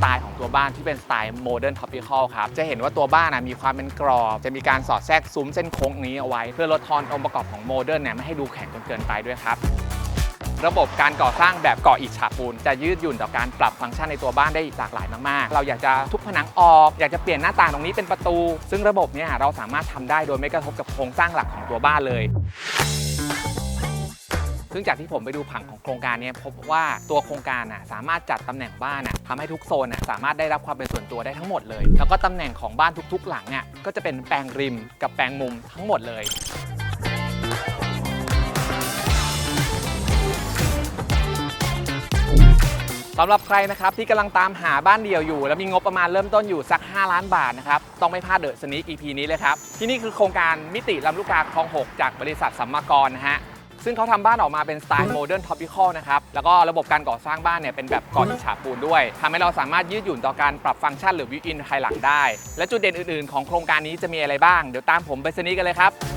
ไตล์ของตัวบ้านที่เป็นสไตล์โมเดิร์นท็อปปิคอลครับจะเห็นว่าตัวบ้านมีความเป็นกรอบ จะมีการสอดแทรกซุ้มเส้นโค้งนี้เอาไว้ เพื่อลดทอนองค์ประกอบของโมเดิร์นเนี่ยไม่ให้ดูแข็งจนเกินไปด้วยครับระบบการก่อสร้างแบบก่ออิฐฉาบปูน จะยืดหยุ่นต่อการปรับฟังก์ชันในตัวบ้านได้หลากหลายมาก ๆ เราอยากจะทุบผนังออก อยากจะเปลี่ยนหน้าต่างตรงนี้เป็นประตู ซึ่งระบบเนี่ยเราสามารถทำได้โดยไม่กระทบกับโครงสร้างหลักของตัวบ้านเลย ซึ่งจากที่ผมไปดูผังของโครงการเนี้พบว่าตัวโครงการน่ะสามารถจัดตำแหน่งบ้านน่ะทำให้ทุกโซนน่ะสามารถได้รับความเป็นส่วนตัวได้ทั้งหมดเลย แล้วก็ตำแหน่งของบ้านทุกๆ หลังเนี่ยก็จะเป็นแปลงริมกับแปลงมุมทั้งหมดเลย สำหรับใครนะครับที่กำลังตามหาบ้านเดี่ยวอยู่ แล้วมีงบประมาณเริ่มต้นอยู่สัก 5 ล้านบาทนะครับ ต้องไม่พลาดเดอะสนิค EP นี้เลยครับ ที่นี่คือโครงการมิติลำลูกกาคลอง 6 จากบริษัทสัมมากรนะฮะ ซึ่งเขาทำบ้านออกมาเป็นสไตล์โมเดิร์นท็อปิคอลนะครับ แล้วก็ระบบการก่อสร้างบ้านเนี่ยเป็นแบบก่ออิฐฉาบปูนด้วยทำให้เราสามารถยืดหยุ่นต่อการปรับฟังก์ชันหรือวิวอินภายหลังได้ และจุดเด่นอื่นๆ ของโครงการนี้จะมีอะไรบ้าง เดี๋ยวตามผมไปสนีกันเลยครับ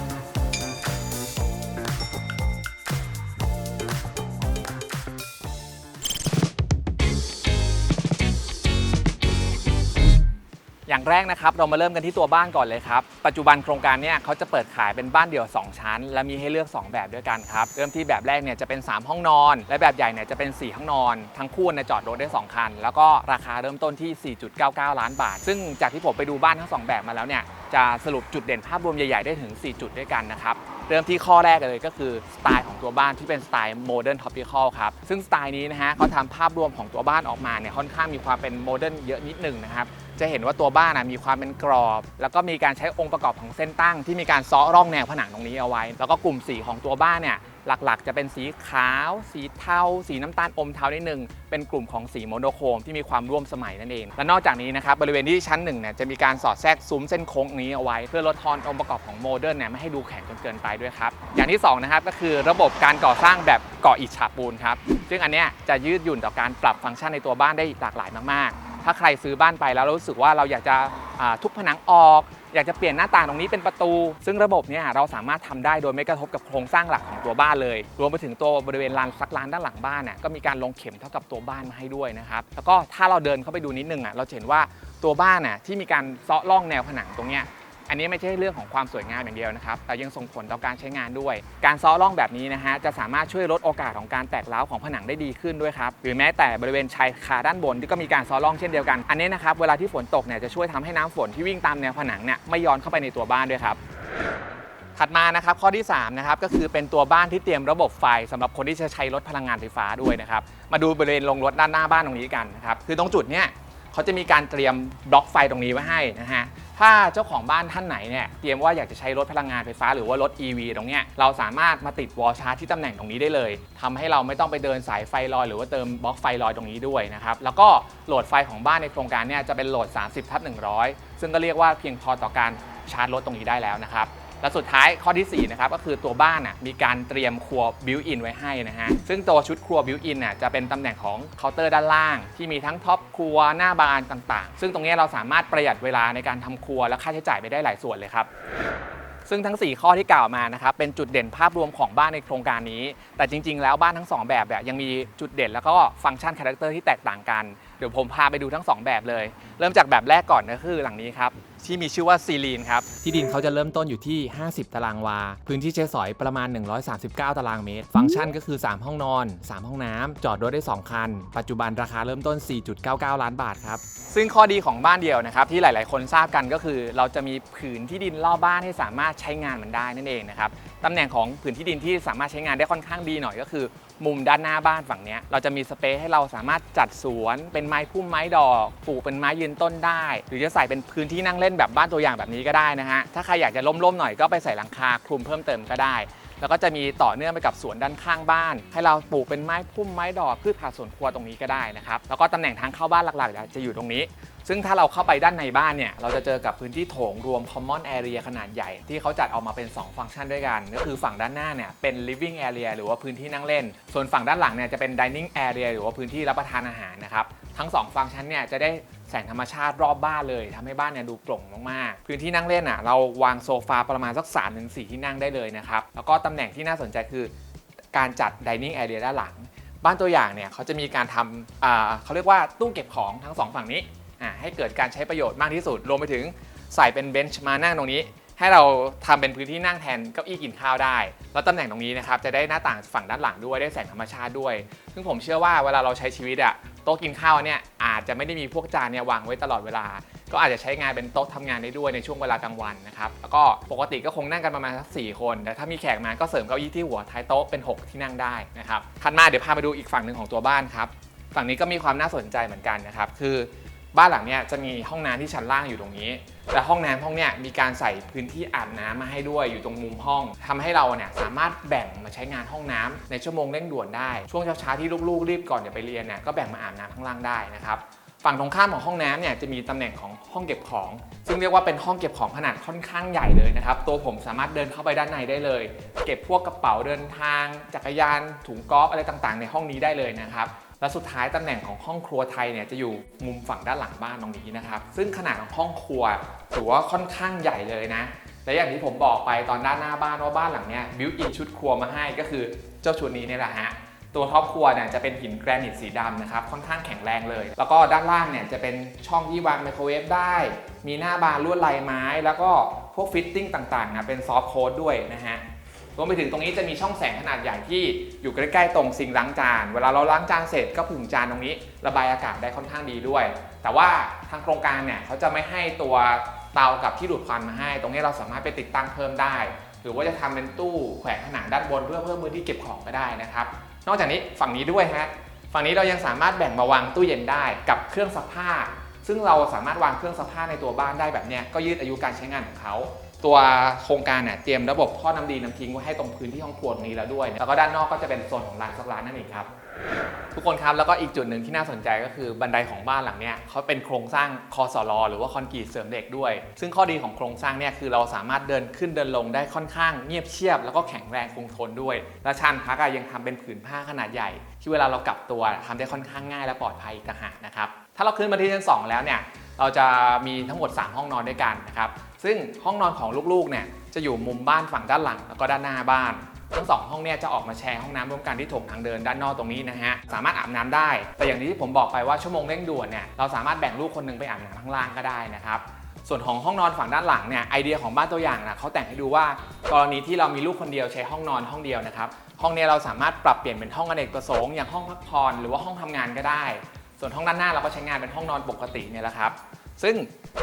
แรกนะครับเรามาเริ่มกันที่ตัวบ้านก่อนเลยครับ ปัจจุบันโครงการเนี่ยเขาจะเปิดขายเป็นบ้านเดี่ยว 2 ชั้น และมีให้เลือก 2 แบบด้วยกันครับ เริ่มที่แบบแรกเนี่ยจะเป็น 3 ห้องนอน และแบบใหญ่เนี่ยจะเป็น 4 ห้องนอน ทั้งคู่เนี่ยจอดรถได้ 2 คัน แล้วก็ราคาเริ่มต้นที่ 4.99 ล้านบาท ซึ่งจากที่ผมไปดูบ้านทั้ง 2 แบบมาแล้วเนี่ยจะสรุปจุดเด่นภาพรวมใหญ่ ๆ ได้ถึง 4 จุดด้วยกันนะครับเริ่มที่ข้อแรกเลยก็คือสไตล์ของตัวบ้านที่เป็นสไตล์โมเดิร์นท็อปปิคอลครับ ซึ่งสไตล์นี้นะฮะเขาทำภาพรวมของตัวบ้านออกมาเนี่ยค่อนข้างมีความเป็นโมเดิร์นเยอะนิดหนึ่งนะครับ จะเห็นว่าตัวบ้านมีความเป็นกรอบ แล้วก็มีการใช้องค์ประกอบของเส้นตั้ง ที่มีการซ้อร่องแนวผนังตรงนี้เอาไว้ แล้วก็กลุ่มสีของตัวบ้านเนี่ยหลักๆ จะเป็นสีขาว สีเทา สีน้ำตาลอมเทานิดนึง เป็นกลุ่มของสีโมโนโครมที่มีความร่วมสมัยนั่นเอง และนอกจากนี้นะครับบริเวณที่ชั้นหนึ่งเนี่ยจะมีการสอดแทรกซุ้มเส้นโค้งนี้เอาไว้ เพื่อลดทอนองค์ประกอบของโมเดิร์นเนี่ยไม่ให้ดูแข็งจนเกินไปด้วยครับ อย่างที่สองนะครับก็คือระบบการก่อสร้างแบบก่ออิฐฉาบปูนครับ ซึ่งอันเนี้ยจะยืดหยุ่นต่อการปรับฟังก์ชันในตัวบ้านได้หลากหลายมากๆ ถ้าใครซื้อบ้านไปแล้วรู้สึกว่าเราอยากจะทุบผนังออก อยากจะเปลี่ยนหน้าต่างตรงนี้เป็นประตู ซึ่งระบบเนี่ยเราสามารถทำได้โดยไม่กระทบกับโครงสร้างหลักของตัวบ้านเลย รวมไปถึงตัวบริเวณลานซักลานด้านหลังบ้านน่ะก็มีการลงเข็มเท่ากับตัวบ้านมาให้ด้วยนะครับแล้วก็ถ้าเราเดินเข้าไปดูนิดนึงอะเราเห็นว่าตัวบ้านน่ะที่มีการเซาะร่องแนวผนังตรงเนี้ย อันนี้ไม่ใช่เรื่องของความสวยงามอย่างเดียวนะครับ แต่ยังส่งผลต่อการใช้งานด้วย การซ้อร่องแบบนี้นะฮะ จะสามารถช่วยลดโอกาสของการแตกร้าวของผนังได้ดีขึ้นด้วยครับ หรือแม้แต่บริเวณชายคาด้านบนที่ก็มีการซ้อร่องเช่นเดียวกัน อันนี้นะครับ เวลาที่ฝนตกเนี่ยจะช่วยทำให้น้ำฝนที่วิ่งตามแนวผนังเนี่ยไม่ย้อนเข้าไปในตัวบ้านด้วยครับถัดมานะครับข้อที่3นะครับก็คือเป็นตัวบ้านที่เตรียมระบบไฟสำหรับคนที่จะใช้รถพลังงานไฟฟ้าด้วยนะครับมาดูบริเวณลงรถด้านหน้าบ้านตรงนี้กันนะครับคือตรงจุดเนี้ย เขาจะมีการเตรียมบล็อกไฟตรงนี้ไว้ให้นะฮะ ถ้าเจ้าของบ้านท่านไหนเนี่ยเตรียมว่าอยากจะใช้รถพลังงานไฟฟ้าหรือว่ารถ EV ตรงเนี้ยเราสามารถมาติดวอลชาร์จที่ตำแหน่งตรงนี้ได้เลยทำให้เราไม่ต้องไปเดินสายไฟลอย หรือว่าเติมบล็อกไฟลอยตรงนี้ด้วยนะครับ แล้วก็โหลดไฟของบ้านในโครงการเนี่ยจะเป็นโหลด 30ทับ100 ซึ่งก็เรียกว่าเพียงพอต่อการชาร์จรถตรงนี้ได้แล้วนะครับ และสุดท้ายข้อที่ 4 นะครับ ก็คือตัวบ้านน่ะมีการเตรียมครัวบิวอินไว้ให้นะฮะ ซึ่งตัวชุดครัวบิวอินน่ะจะเป็นตำแหน่งของเคาน์เตอร์ด้านล่าง ที่มีทั้งท็อปครัวหน้าบานต่างๆ ซึ่งตรงนี้เราสามารถประหยัดเวลาในการทำครัวและค่าใช้จ่ายไปได้หลายส่วนเลยครับซึ่งทั้ง 4 ข้อที่กล่าวมานะครับเป็นจุดเด่นภาพรวมของบ้านในโครงการนี้ แต่จริง ๆ แล้วบ้านทั้ง 2 แบบเนี่ยยังมีจุดเด่นแล้วก็ฟังก์ชันคาแรคเตอร์ที่แตกต่างกัน เดี๋ยวผมพาไปดูทั้ง 2 แบบเลย เริ่มจากแบบแรกก่อนก็คือหลังนี้ครับ ที่มีชื่อว่าซีลีนครับ ที่ดินเขาจะเริ่มต้นอยู่ที่ 50 ตารางวา พื้นที่ใช้สอยประมาณ 139 ตารางเมตร ฟังก์ชันก็คือ 3 ห้องนอน 3 ห้องน้ำจอดรถได้ 2 คัน ปัจจุบันราคาเริ่มต้น 4.99 ล้านบาทครับ ซึ่งข้อดีของบ้านเดียวนะครับ ที่หลาย ๆ คนทราบกันก็คือ เราจะมีผืนที่ดินรอบบ้านให้สามารถใช้งานมันได้นั่นเองนะครับตำแหน่งของผืนที่ดินที่สามารถใช้งานได้ค่อนข้างดีหน่อยก็คือ มุมด้านหน้าบ้านฝั่งนี้เราจะมีสเปซให้เราสามารถจัดสวนเป็นไม้พุ่มไม้ดอกปลูกเป็นไม้ยืนต้นได้ หรือจะใส่เป็นพื้นที่นั่งเล่นแบบบ้านตัวอย่างแบบนี้ก็ได้นะฮะถ้าใครอยากจะล่มๆหน่อยก็ไปใส่หลังคาคลุมเพิ่มเติมก็ได้ แล้วก็จะมีต่อเนื่องไปกับสวนด้านข้างบ้าน ให้เราปลูกเป็นไม้พุ่มไม้ดอกพืชผักสวนครัวตรงนี้ก็ได้นะครับแล้วก็ตำแหน่งทางเข้าบ้านหลักๆจะอยู่ตรงนี้ ซึ่งถ้าเราเข้าไปด้านในบ้านเนี่ย เราจะเจอกับพื้นที่โถงรวม common area ขนาดใหญ่ ที่เขาจัดออกมาเป็น 2 ฟังก์ชันด้วยกัน ก็คือฝั่งด้านหน้าเนี่ยเป็น living area หรือว่าพื้นที่นั่งเล่น ส่วนฝั่งด้านหลังเนี่ยจะเป็น dining area หรือว่าพื้นที่รับประทานอาหารนะครับ ทั้ง 2 ฟังก์ชันเนี่ยจะได้แสงธรรมชาติรอบบ้านเลยทำให้บ้านเนี่ยดูโปร่งมากๆ พื้นที่นั่งเล่นอะเราวางโซฟาประมาณสัก3-4ถึง4ที่นั่งได้เลยนะครับ แล้วก็ตำแหน่งที่น่าสนใจคือการจัด dining area ด้านหลัง บ้านตัวอย่างเนี่ยเขาจะมีการทำเขาเรียกว่าตู้เก็บของทั้งสองฝั่งนี้ อ่าให้เกิดการใช้ประโยชน์มากที่สุด รวมไปถึงใส่เป็นเบนช์มานั่งตรงนี้ ให้เราทำเป็นพื้นที่นั่งแทนเก้าอี้กินข้าวได้ แล้วตำแหน่งตรงนี้นะครับจะได้หน้าต่างฝั่งด้านหลังด้วยได้แสงธรรมชาติด้วย ซึ่งผมเชื่อว่าเวลาเราใช้ชีวิตอะโต๊ะกินข้าวเนี่ยอาจจะไม่ได้มีพวกจานเนี่ยวางไว้ตลอดเวลา ก็อาจจะใช้งานเป็นโต๊ะทำงานได้ด้วยในช่วงเวลากลางวันนะครับแล้วก็ปกติก็คงนั่งกันประมาณสักสี่คน แต่ถ้ามีแขกมาก็เสริมเก้าอี้ที่หัวท้ายโต๊ะเป็น 6 ที่นั่งได้นะครับถัดมาเดี๋ยวพาไปดูอีกฝั่งหนึ่งของตัวบ้านครับฝั่งนี้ก็มีความน่าสนใจเหมือนกันนะครับคือ บ้านหลังเนี้ยจะมีห้องน้ำที่ชั้นล่างอยู่ตรงนี้ แต่ห้องน้ำห้องเนี้ยมีการใส่พื้นที่อาบน้ำมาให้ด้วยอยู่ตรงมุมห้องทำให้เราเนี่ยสามารถแบ่งมาใช้งานห้องน้ำในชั่วโมงเร่งด่วนได้ ช่วงเช้าๆที่ลูกๆรีบก่อนจะไปเรียนเนี่ยก็แบ่งมาอาบน้ำข้างล่างได้นะครับ ฝั่งตรงข้ามของห้องน้ำเนี่ยจะมีตำแหน่งของห้องเก็บของ ซึ่งเรียกว่าเป็นห้องเก็บของขนาดค่อนข้างใหญ่เลยนะครับ ตัวผมสามารถเดินเข้าไปด้านในได้เลย เก็บพวกกระเป๋าเดินทาง จักรยาน ถุงกอล์ฟอะไรต่างๆ ในห้องนี้ได้เลยนะครับ และสุดท้ายตำแหน่งของห้องครัวไทยเนี่ยจะอยู่มุมฝั่งด้านหลังบ้านตรงนี้นะครับ ซึ่งขนาดของห้องครัวถือว่าค่อนข้างใหญ่เลยนะ และอย่างที่ผมบอกไปตอนด้านหน้าบ้านว่าบ้านหลังเนี้ยบิวอินชุดครัวมาให้ก็คือเจ้าชุดนี้เนี่ยแหละฮะตัวท็อปครัวเนี่ยจะเป็นหินแกรนิตสีดำนะครับค่อนข้างแข็งแรงเลย แล้วก็ด้านล่างเนี่ยจะเป็นช่องที่วางไมโครเวฟได้ มีหน้าบานลวดลายไม้ แล้วก็พวกฟิตติ้งต่างๆนะเป็นซอฟต์โค้ดด้วยนะฮะ รวมไปถึงตรงนี้จะมีช่องแสงขนาดใหญ่ที่อยู่ใกล้ๆตรงซิงล้างจาน เวลาเราล้างจานเสร็จก็ผึ่งจานตรงนี้ ระบายอากาศได้ค่อนข้างดีด้วย แต่ว่าทางโครงการเนี่ยเขาจะไม่ให้ตัวเตากับที่ดูดควันมาให้ ตรงนี้เราสามารถไปติดตั้งเพิ่มได้ หรือว่าจะทำเป็นตู้แขวนผนังด้านบนเพื่อเพิ่มพื้นที่เก็บของก็ได้นะครับ นอกจากนี้ฝั่งนี้ด้วยฮะ ฝั่งนี้เรายังสามารถแบ่งมาวางตู้เย็นได้กับเครื่องซักผ้า ซึ่งเราสามารถวางเครื่องซักผ้าในตัวบ้านได้แบบเนี้ยก็ยืดอายุการใช้งานของเขา ตัวโครงการเนี่ยเตรียมระบบท่อน้ำดีน้ำทิ้งไว้ให้ตรงพื้นที่ห้องครัวตรงนี้แล้วด้วย แล้วก็ด้านนอกก็จะเป็นโซนของร้านซักร้านนั่นเองครับ ทุกคนครับแล้วก็อีกจุดหนึ่งที่น่าสนใจก็คือบันไดของบ้านหลังเนี้ยเขาเป็นโครงสร้างคอสลอหรือว่าคอนกรีตเสริมเหล็กด้วย ซึ่งข้อดีของโครงสร้างเนี่ยคือเราสามารถเดินขึ้นเดินลงได้ค่อนข้างเงียบเชียบ แล้วก็แข็งแรงคงทนด้วย และชานพักยังทำเป็นผืนผ้าขนาดใหญ่ ที่เวลาเรากลับตัวทำได้ค่อนข้างง่ายและปลอดภัยอีกต่างหากนะครับถ้าเราขึ้นมาที่ชั้นสองแล้วเนี่ยเราจะมีทั้งหมด 3 ห้องนอนด้วยกันนะครับ ซึ่งห้องนอนของลูกๆเนี่ยจะอยู่มุมบ้านฝั่งด้านหลังแล้วก็ด้านหน้าบ้าน ทั้งสองห้องเนี่ยจะออกมาแชร์ห้องน้ำร่วมกันที่โถงทางเดินด้านนอกตรงนี้นะฮะสามารถอาบน้ำได้ แต่อย่างที่ผมบอกไปว่าชั่วโมงเร่งด่วนเนี่ยเราสามารถแบ่งลูกคนหนึงไปอาบน้ำข้างล่างก็ได้นะครับส่วนของห้องนอนฝั่งด้านหลังเนี่ยไอเดียของบ้านตัวอย่างนะเขาแต่งให้ดูว่ากรณีที่เรามีลูกคนเดียวใช้ห้องนอนห้องเดียวนะครับห้องเนี้เราสามารถปรับเปลี่ยนเป็นห้องอเนกประสงค์อย่างห้องพักผ่อนหรือว่าห้องทำงานก็ได้ ส่วนห้องด้านหน้าเราก็ใช้งานเป็นห้องนอนปกติเนี่ยแหละครับ ซึ่ง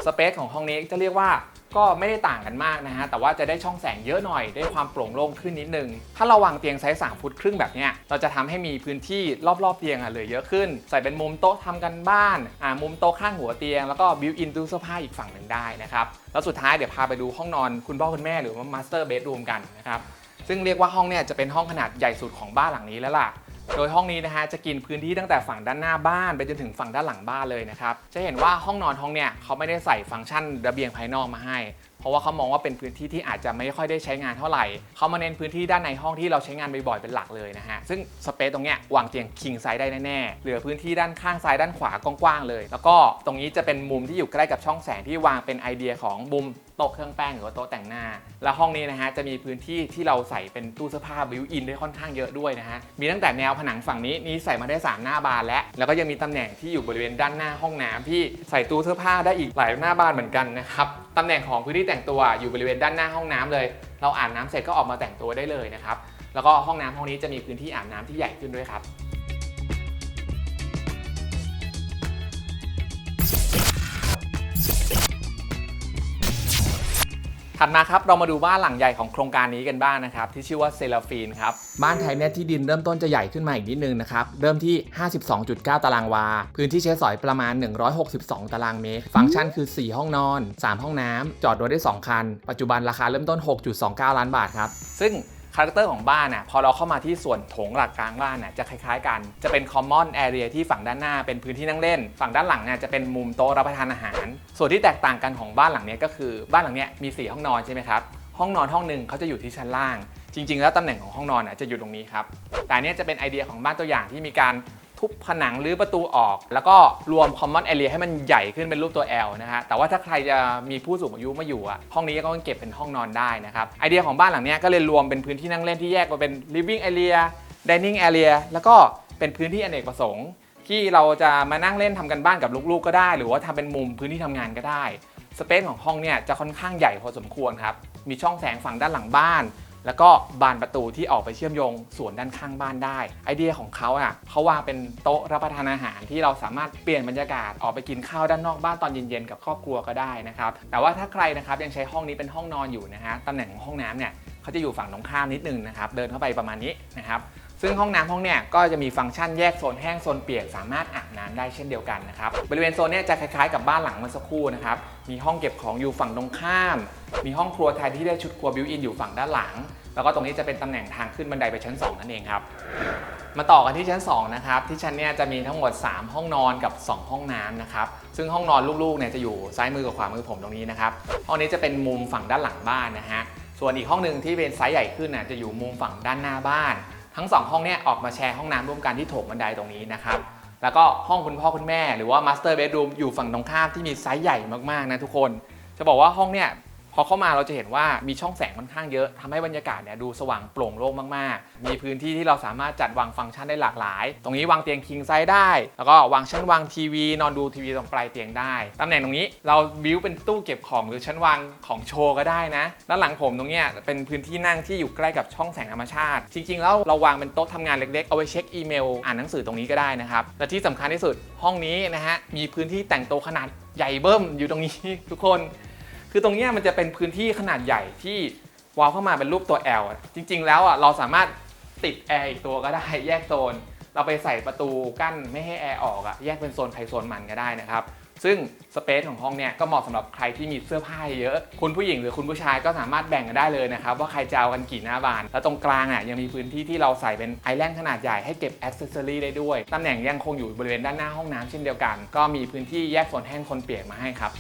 สเปซของห้องนี้จะเรียกว่า ก็ไม่ได้ต่างกันมากนะฮะ แต่ว่าจะได้ช่องแสงเยอะหน่อย ได้ความโปร่งโล่งขึ้นนิดนึง ถ้าเราวางเตียงไซส์3ฟุตครึ่งแบบเนี้ย เราจะทำให้มีพื้นที่รอบๆเตียงอะเหลือเยอะขึ้น ใส่เป็นมุมโต๊ะทำกันบ้าน อ่า มุมโต๊ะข้างหัวเตียง แล้วก็บิวอินตู้เสื้อผ้าอีกฝั่งหนึ่งได้นะครับ แล้วสุดท้ายเดี๋ยวพาไปดูห้องนอนคุณพ่อคุณแม่หรือว่ามาสเตอร์เบดรูมกันนะครับ ซึ่งเรียกว่าห้องเนี่ยจะเป็นห้องขนาดใหญ่สุดของบ้านหลังนี้แล้วล่ะ โดยห้องนี้นะฮะจะกินพื้นที่ตั้งแต่ฝั่งด้านหน้าบ้านไปจนถึงฝั่งด้านหลังบ้านเลยนะครับ จะเห็นว่าห้องนอนห้องเนี่ยเขาไม่ได้ใส่ฟังก์ชันระเบียงภายนอกมาให้ เพราะว่าเขามองว่าเป็นพื้นที่ที่อาจจะไม่ค่อยได้ใช้งานเท่าไหร่ เขามาเน้นพื้นที่ด้านในห้องที่เราใช้งานบ่อยๆเป็นหลักเลยนะฮะ ซึ่งสเปซตรงเนี้ยวางเตียงคิงไซส์ได้แน่ๆ เหลือพื้นที่ด้านข้างซ้ายด้านขวากว้างๆเลย แล้วก็ตรงนี้จะเป็นมุมที่อยู่ใกล้กับช่องแสงที่วางเป็นไอเดียของมุม โต๊ะเครื่องแป้งหรือว่าโต๊ะแต่งหน้า แล้วห้องนี้นะฮะจะมีพื้นที่ที่เราใส่เป็นตู้เสื้อผ้าบิวอินได้ค่อนข้างเยอะด้วยนะฮะมีตั้งแต่แนวผนังฝั่งนี้นี่ใส่มาได้ 3 หน้าบานแล้ว แล้วก็ยังมีตำแหน่งที่อยู่บริเวณด้านหน้าห้องน้ำที่ใส่ตู้เสื้อผ้าได้อีกหลายหน้าบานเหมือนกันนะครับตำแหน่งของพื้นที่แต่งตัวอยู่บริเวณด้านหน้าห้องน้ำเลย เราอาบน้ำเสร็จก็ออกมาแต่งตัวได้เลยนะครับแล้วก็ห้องน้ำห้องนี้จะมีพื้นที่อาบน้ำที่ใหญ่ขึ้นด้วยครับ ถัดมาครับเรามาดูบ้านหลังใหญ่ของโครงการนี้กันบ้างนะครับ ที่ชื่อว่าเซลฟีนครับ บ้านไทยเนี่ยที่ดินเริ่มต้นจะใหญ่ขึ้นมาอีกนิดนึงนะครับ เริ่มที่ 52.9 ตารางวา พื้นที่ใช้สอยประมาณ 162 ตารางเมตร ฟังก์ชันคือ 4 ห้องนอน 3 ห้องน้ำจอดรถได้ 2 คัน ปัจจุบันราคาเริ่มต้น 6.29 ล้านบาทครับซึ่ง คาแรคเตอร์ของบ้านน่ะพอเราเข้ามาที่ส่วนโถงหลักกลางบ้านน่ะจะคล้ายๆกัน จะเป็นคอมมอนแอเรียที่ฝั่งด้านหน้าเป็นพื้นที่นั่งเล่น ฝั่งด้านหลังเนี่ยจะเป็นมุมโต๊ะรับประทานอาหาร ส่วนที่แตกต่างกันของบ้านหลังนี้ก็คือบ้านหลังนี้มี 4 ห้องนอนใช่ไหมครับห้องนอนห้องหนึ่งเขาจะอยู่ที่ชั้นล่าง จริง ๆ แล้วตำแหน่งของห้องนอนน่ะจะอยู่ตรงนี้ครับแต่เนี้ยจะเป็นไอเดียของบ้านตัวอย่างที่มีการ ทุบผนังหรือประตูออก แล้วก็รวม common area ให้มันใหญ่ขึ้นเป็นรูปตัว L นะฮะแต่ว่าถ้าใครจะมีผู้สูงอายุมาอยู่อะห้องนี้ก็ต้องเก็บเป็นห้องนอนได้นะครับไอเดียของบ้านหลังนี้ก็เลยรวมเป็นพื้นที่นั่งเล่นที่แยกมาเป็น living area dining area แล้วก็เป็นพื้นที่อเนกประสงค์ ที่เราจะมานั่งเล่นทำกันบ้านกับลูกๆก็ได้ หรือว่าทำเป็นมุมพื้นที่ทำงานก็ได้สเปซของห้องเนี่ยจะค่อนข้างใหญ่พอสมควรครับมีช่องแสงฝั่งด้านหลังบ้าน แล้วก็บานประตูที่ออกไปเชื่อมโยงส่วนด้านข้างบ้านได้ ไอเดียของเขาอะเขาวางเป็นโต๊ะรับประทานอาหารที่เราสามารถเปลี่ยนบรรยากาศออกไปกินข้าวด้านนอกบ้านตอนเย็นๆกับครอบครัวก็ได้นะครับ แต่ว่าถ้าใครนะครับยังใช้ห้องนี้เป็นห้องนอนอยู่นะฮะตำแหน่งของห้องน้ำเนี่ยเขาจะอยู่ฝั่งตรงข้ามนิดนึงนะครับ เดินเข้าไปประมาณนี้นะครับ ซึ่งห้องน้ำห้องเนี่ยก็จะมีฟังก์ชันแยกโซนแห้งโซนเปียกสามารถอาบน้ำได้เช่นเดียวกันนะครับบริเวณโซนเนี่ยจะคล้ายๆกับบ้านหลังเมื่อสักครู่นะครับมีห้องเก็บของอยู่ฝั่งตรงข้าม มีห้องครัวไทยที่ได้ชุดครัวบิวอินอยู่ฝั่งด้านหลัง แล้วก็ตรงนี้จะเป็นตำแหน่งทางขึ้นบันไดไปชั้น 2 นั่นเองครับมาต่อกันที่ชั้น 2 นะครับ ที่ชั้นเนี่ยจะมีทั้งหมด 3 ห้องนอนกับ 2 ห้องน้ำนะครับ ซึ่งห้องนอนลูกๆเนี่ยจะอยู่ซ้ายมือกับขวามือผมตรงนี้นะครับ ห้องนี้จะเป็นมุมฝั่งด้านหลังบ้านนะฮะ ส่วนอีกห้องหนึ่งที่เป็นไซส์ใหญ่ขึ้นน่ะจะอยู่มุมฝั่งด้านหน้าบ้าน ทั้ง 2 ห้องเนี่ยออกมาแชร์ห้องน้ำร่วมกันที่โถงบันไดตรงนี้นะครับแล้วก็ห้องคุณพ่อคุณแม่หรือว่ามาสเตอร์เบดรูมอยู่ฝั่งตรงข้ามที่มีไซส์ใหญ่มากๆนะทุกคน จะบอกว่าห้องเนี่ย พอเข้ามาเราจะเห็นว่ามีช่องแสงค่อนข้างเยอะทำให้บรรยากาศเนี่ยดูสว่างโปร่งโล่งมากๆ มีพื้นที่ที่เราสามารถจัดวางฟังก์ชันได้หลากหลาย ตรงนี้วางเตียงคิงไซส์ได้ แล้วก็วางชั้นวางทีวีนอนดูทีวีตรงปลายเตียงได้ตำแหน่งตรงนี้เราบิวเป็นตู้เก็บของหรือชั้นวางของโชว์ก็ได้นะด้านหลังผมตรงเนี้ยเป็นพื้นที่นั่งที่อยู่ใกล้กับช่องแสงธรรมชาติ จริงๆ แล้วเราวางเป็นโต๊ะทำงานเล็กๆเอาไว้เช็คอีเมลอ่านหนังสือตรงนี้ก็ได้นะครับและที่สำคัญที่สุดห้องนี้นะฮะมีพื้นที่แต่งตัวขนาดใหญ่เบิ้มอยู่ตรงนี้ทุกคน คือตรงนี้มันจะเป็นพื้นที่ขนาดใหญ่ที่วาวเข้ามาเป็นรูปตัว L จริง ๆ แล้วอะเราสามารถติดแอร์อีกตัวก็ได้แยกโซน เราไปใส่ประตูกั้นไม่ให้แอร์ออกอะแยกเป็นโซนใครโซนมันก็ได้นะครับ ซึ่งสเปซของห้องเนี่ยก็เหมาะสำหรับใครที่มีเสื้อผ้าเยอะ คุณผู้หญิงหรือคุณผู้ชายก็สามารถแบ่งกันได้เลยนะครับ ว่าใครจะเอากันกี่หน้าบาน แล้วตรงกลางอะยังมีพื้นที่ที่เราใส่เป็นไอแลนด์ขนาดใหญ่ให้เก็บอ c เซสซอรีได้ด้วยตำแหน่งยังคงอยู่บริเวณด้านหน้าห้องน้ำเช่นเดียวกัน ก็มีพื้นที่แยกโซนแห้งโซนเปียกมาให้ครับ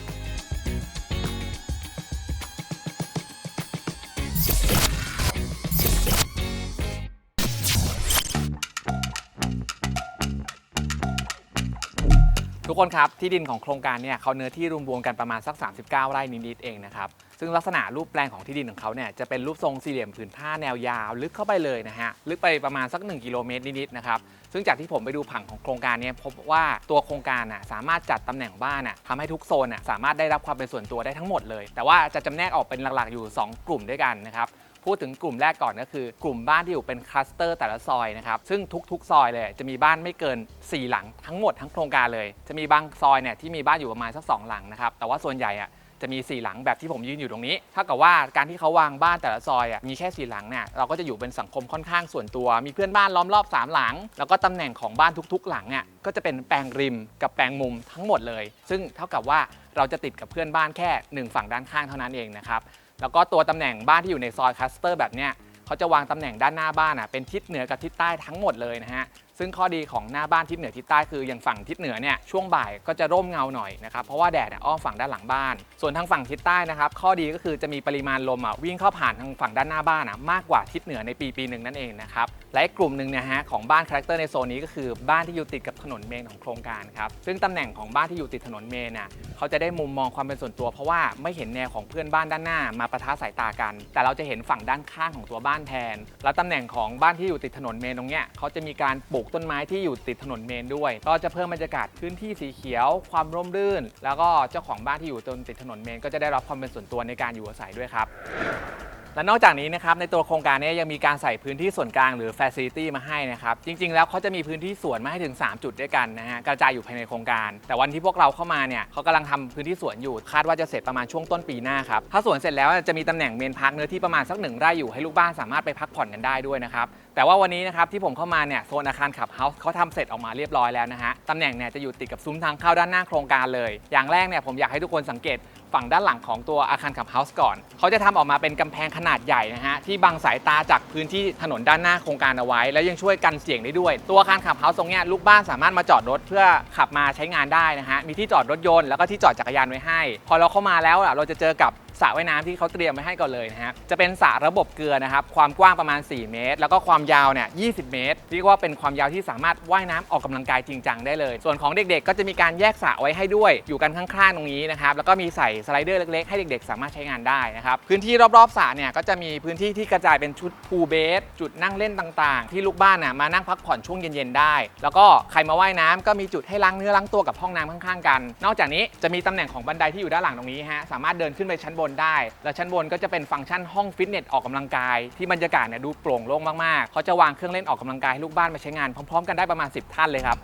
กคนครับที่ดินของโครงการเนี่ยเขาเนื้อที่รวมๆกันประมาณสัก 39 ไร่นิดๆเองนะครับซึ่งลักษณะรูปแปลงของที่ดินของเขาเนี่ยจะเป็นรูปทรงสี่เหลี่ยมผืนผ้าแนวยาว ลึกเข้าไปเลยนะฮะลึกไปประมาณสัก 1 กิโลเมตรนิดๆนะครับซึ่งจากที่ผมไปดูผังของโครงการเนี่ยพบว่าตัวโครงการน่ะสามารถจัดตำแหน่งบ้านน่ะทำให้ทุกโซนน่ะสามารถได้รับความเป็นส่วนตัวได้ทั้งหมดเลย แต่ว่าจะจำแนกออกเป็นหลักๆอยู่ 2 กลุ่มด้วยกันนะครับ พูดถึงกลุ่มแรกก่อนก็คือ กลุ่มบ้านที่อยู่เป็นคลัสเตอร์แต่ละซอยนะครับซึ่งทุกๆ ซอยเลยจะมีบ้านไม่เกิน 4 หลังทั้งหมดทั้งโครงการเลย จะมีบางซอยเนี่ยที่มีบ้านอยู่ประมาณสัก 2 หลังนะครับแต่ว่าส่วนใหญ่อะจะมี 4 หลังแบบที่ผมยืนอยู่ตรงนี้ถ้ากับว่าการที่เขาวางบ้านแต่ละซอยอะมีแค่ 4 หลังเนี่ยเราก็จะอยู่เป็นสังคมค่อนข้างส่วนตัว มีเพื่อนบ้านล้อมรอบ 3 หลัง แล้วก็ตำแหน่งของบ้านทุกๆ หลังเนี่ยก็จะเป็นแปลงริมกับแปลงมุมทั้งหมดเลย ซึ่งเท่ากับว่าเราจะติดกับเพื่อนบ้านแค่หนึ่งฝั่งด้านข้างเท่านั้นเองนะครับ แล้วก็ตัวตำแหน่งบ้านที่อยู่ในซอยคลัสเตอร์แบบเนี้ยเขาจะวางตำแหน่งด้านหน้าบ้านอะเป็นทิศเหนือกับทิศใต้ทั้งหมดเลยนะฮะ ซึ่งข้อดีของหน้าบ้านทิศเหนือทิศใต้คืออย่างฝั่งทิศเหนือเนี่ยช่วงบ่ายก็จะร่มเงาหน่อยนะครับเพราะว่าแดดเนี่ยอ้อมฝั่งด้านหลังบ้าน ส่วนทางฝั่งทิศใต้นะครับข้อดีก็คือจะมีปริมาณลมอะวิ่งเข้าผ่านทางฝั่งด้านหน้าบ้านอะมากกว่าทิศเหนือในปีปีหนึ่งนั่นเองนะครับและกลุ่มหนึ่งนะฮะของบ้านคาแรคเตอร์ในโซนนี้ก็คือบ้านที่อยู่ติดกับถนนเมนของโครงการครับซึ่งตำแหน่งของบ้านที่อยู่ติดถนนเมนน่ะเขาจะได้มุมมองความเป็นส่วนตัว เพราะว่าไม่เห็นแนวของเพื่อนบ้านด้านหน้ามาปะทะสายตากัน แต่เราจะเห็นฝั่งด้านข้างของตัวบ้านแทน แล้วตำแหน่งของบ้านที่อยู่ติดถนนเมนตรงเนี้ยเขาจะมีการปลูกต้นไม้ที่อยู่ติดถนนเมนด้วย ก็จะเพิ่มบรรยากาศพื้นที่สีเขียว ความร่มรื่น แล้วก็เจ้าของบ้านที่อยู่ตรงติดถนนเมน ก็จะได้รับความเป็นส่วนตัวในการอยู่อาศัยด้วยครับและนอกจากนี้นะครับในตัวโครงการนี้ยังมีการใส่พื้นที่ส่วนกลางหรือ Facility มาให้นะครับ จริง ๆ แล้วเขาจะมีพื้นที่สวนมาให้ถึง 3 จุดด้วยกันนะฮะกระจายอยู่ภายในโครงการ แต่วันที่พวกเราเข้ามาเนี่ยเขากำลังทำพื้นที่สวนอยู่คาดว่าจะเสร็จประมาณช่วงต้นปีหน้าครับถ้าสวนเสร็จแล้วจะมีตำแหน่งเมนพาร์คเนื้อที่ประมาณสักหนึ่งไร่อยู่ให้ลูกบ้านสามารถไปพักผ่อนกันได้ด้วยนะครับ แต่ว่าวันนี้นะครับที่ผมเข้ามาเนี่ยโซนอาคารขับเฮาส์เขาทำเสร็จออกมาเรียบร้อยแล้วนะฮะตำแหน่งเนี่ยจะอยู่ติดกับซุ้มทางเข้าด้านหน้าโครงการเลย อย่างแรกเนี่ยผมอยากให้ทุกคนสังเกตฝั่งด้านหลังของตัวอาคารขับเฮาส์ก่อน เขาจะทำออกมาเป็นกำแพงขนาดใหญ่นะฮะที่บังสายตาจากพื้นที่ถนนด้านหน้าโครงการเอาไว้ แล้วยังช่วยกันเสียงได้ด้วย ตัวอาคารขับเฮาส์ตรงเนี้ยลูกบ้านสามารถมาจอดรถเพื่อขับมาใช้งานได้นะฮะมีที่จอดรถยนต์แล้วก็ที่จอดจักรยานไว้ให้ พอเราเข้ามาแล้วเราจะเจอกับ สระว่ายน้ำที่เขาเตรียมไว้ให้ก่อนเลยนะฮะจะเป็นสระระบบเกลือนะครับความกว้างประมาณ 4 เมตร แล้วก็ความยาวเนี่ย20 เมตรเรียกว่าเป็นความยาวที่สามารถว่ายน้ำออกกำลังกายจริงจังได้เลย ส่วนของเด็กๆ ก็จะมีการแยกสระไว้ให้ด้วย อยู่กันข้างๆตรงนี้นะครับแล้วก็มีใส่สไลเดอร์เล็กๆให้เด็กๆ สามารถใช้งานได้นะครับพื้นที่รอบๆสระเนี่ยก็จะมีพื้นที่ที่กระจายเป็นชุดพูลเบสจุดนั่งเล่นต่างๆ ที่ลูกบ้านน่ะมานั่งพักผ่อนช่วงเย็นๆได้ แล้วก็ใครมาว่ายน้ำก็มีจุดให้ล้างเนื้อล้างตัวกับห้องน้ำข้างๆกัน นอกจากนี้จะมีตำแหน่งของบันไดที่อยู่ด้านหลังตรงนี้ฮะสามารถเดินขึ้นไปชั้นบนได้ แล้วชั้นบนก็จะเป็นฟังก์ชันห้องฟิตเนสออกกำลังกาย ที่บรรยากาศเนี่ยดูโปร่งโล่งมากๆเขาจะวางเครื่องเล่นออกกำลังกายให้ลูกบ้านมาใช้งานพร้อมๆ กันได้ประมาณ 10 ท่านเลยครับ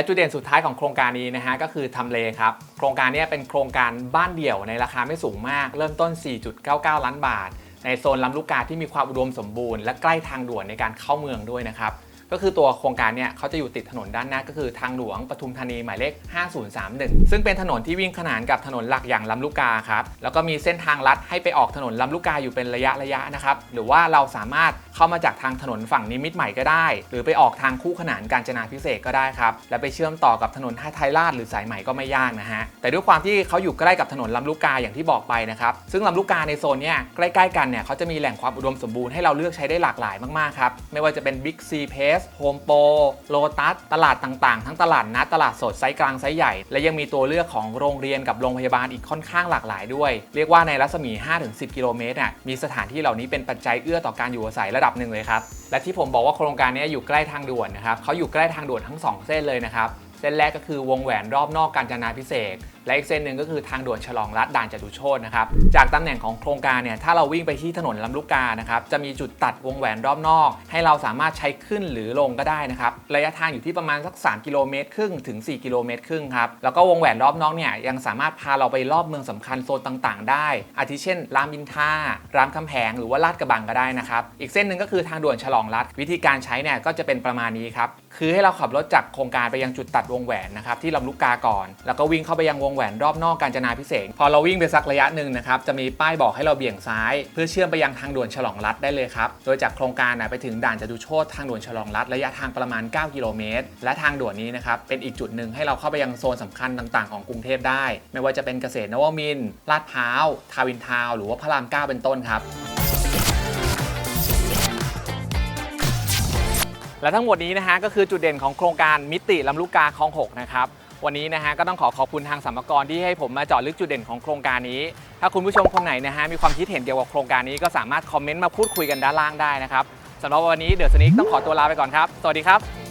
และจุดเด่นสุดท้ายของโครงการนี้นะฮะก็คือทำเลครับ โครงการนี้เป็นโครงการบ้านเดี่ยวในราคาไม่สูงมาก เริ่มต้น 4.99 ล้านบาท ในโซนลำลูกกาที่มีความอุดมสมบูรณ์และใกล้ทางด่วนในการเข้าเมืองด้วยนะครับ ก็คือตัวโครงการเนี่ยเขาจะอยู่ติดถนนด้านหน้าก็คือทางหลวงปทุมธานีหมายเลข 5031 ซึ่งเป็นถนนที่วิ่งขนานกับถนนหลักอย่างลำลูกกาครับแล้วก็มีเส้นทางลัดให้ไปออกถนนลำลูกกาอยู่เป็นระยะระยะนะครับหรือว่าเราสามารถเข้ามาจากทางถนนฝั่งนิมิตรใหม่ก็ได้ หรือไปออกทางคู่ขนานกาญจนาพิเศษก็ได้ครับและไปเชื่อมต่อกับถนนท่าไทยราชหรือสายใหม่ก็ไม่ยากนะฮะแต่ด้วยความที่เขาอยู่ใกล้กับถนนลำลูกกาอย่างที่บอกไปนะครับซึ่งลำลูกกาในโซนเนี้ยใกล้ๆกันเนี่ยเขาจะมีแหล่งความอุดมสมบูรณ์ให้เราเลือกใช้ได้หลากหลายมากๆครับไม่ว่าจะเป็น Big C p a c e Home Pro โลตัสตลาดต่างๆ ทั้งตลาดนัดตลาดสดไซส์กลางไซส์ใหญ่ และยังมีตัวเลือกของโรงเรียนกับโรงพยาบาลอีกค่อนข้างหลากหลายด้วย เรียกว่าในรัศมี 5-10 กิโลเมตรน่ะมีสถานที่เหล่านี้เป็นปัจจัยเอื้อต่อการอยู่อาศัยระดับหนึ่งเลยครับและที่ผมบอกว่าโครงการนี้อยู่ใกล้ทางด่วนนะครับเขาอยู่ใกล้ทางด่วนทั้ง 2 เส้นเลยนะครับเส้นแรกก็คือวงแหวนรอบนอกกาญจนาพิเศษและอีกเส้นหนึ่งก็คือทางด่วนฉลองรัฐด่านจตุโชตนะครับจากตำแหน่งของโครงการเนี่ยถ้าเราวิ่งไปที่ถนนลำลูกกานะครับจะมีจุดตัดวงแหวนรอบนอก ให้เราสามารถใช้ขึ้นหรือลงก็ได้นะครับระยะทางอยู่ที่ประมาณสัก 3 กิโลเมตรครึ่งถึง 4 กิโลเมตรครึ่งครับแล้วก็วงแหวนรอบนอกเนี่ยยังสามารถพาเราไปรอบเมืองสำคัญโซนต่างๆ ได้ อาทิเช่น รามอินทรารามคำแหงหรือว่าลาดกระบังก็ได้นะครับอีกเส้นหนึ่งก็คือทางด่วนฉลองรัฐวิธีการใช้เนี่ยก็จะเป็นประมาณนี้ครับคือให้เราขับรถจากโครงการไปยังจุดตัดวงแหวนนะครับที่ลำลูกกาก่อน แล้วก็วิ่งเข้าไปยังวงแหวนรอบนอกกาญจนาพิเศษพอเราวิ่งไปสักระยะหนึ่งนะครับจะมีป้ายบอกให้เราเบี่ยงซ้าย เพื่อเชื่อมไปยังทางด่วนฉลองรัฐได้เลยครับโดยจากโครงการนะไปถึงด่านจตุโชตทางด่วนฉลองรัฐระยะทางประมาณ 9 กิโลเมตร และทางด่วนนี้นะครับเป็นอีกจุดหนึ่งให้เราเข้าไปยังโซนสำคัญต่างๆของกรุงเทพได้ ไม่ว่าจะเป็นเกษตรนวมินลาดพร้าวทาวินทาว หรือว่าพระรามเก้าเป็นต้นครับและทั้งหมดนี้นะฮะก็คือจุดเด่นของโครงการมิติลำลูกกาคลอง 6 นะครับ วันนี้นะฮะก็ต้องขอขอบคุณทางสัมภากรที่ให้ผมมาเจาะลึกจุดเด่นของโครงการนี้ ถ้าคุณผู้ชมคนไหนนะฮะมีความคิดเห็นเกี่ยวกับโครงการนี้ก็สามารถคอมเมนต์มาพูดคุยกันด้านล่างได้นะครับสำหรับวันนี้เดอะสนิกต้องขอตัวลาไปก่อนครับ สวัสดีครับ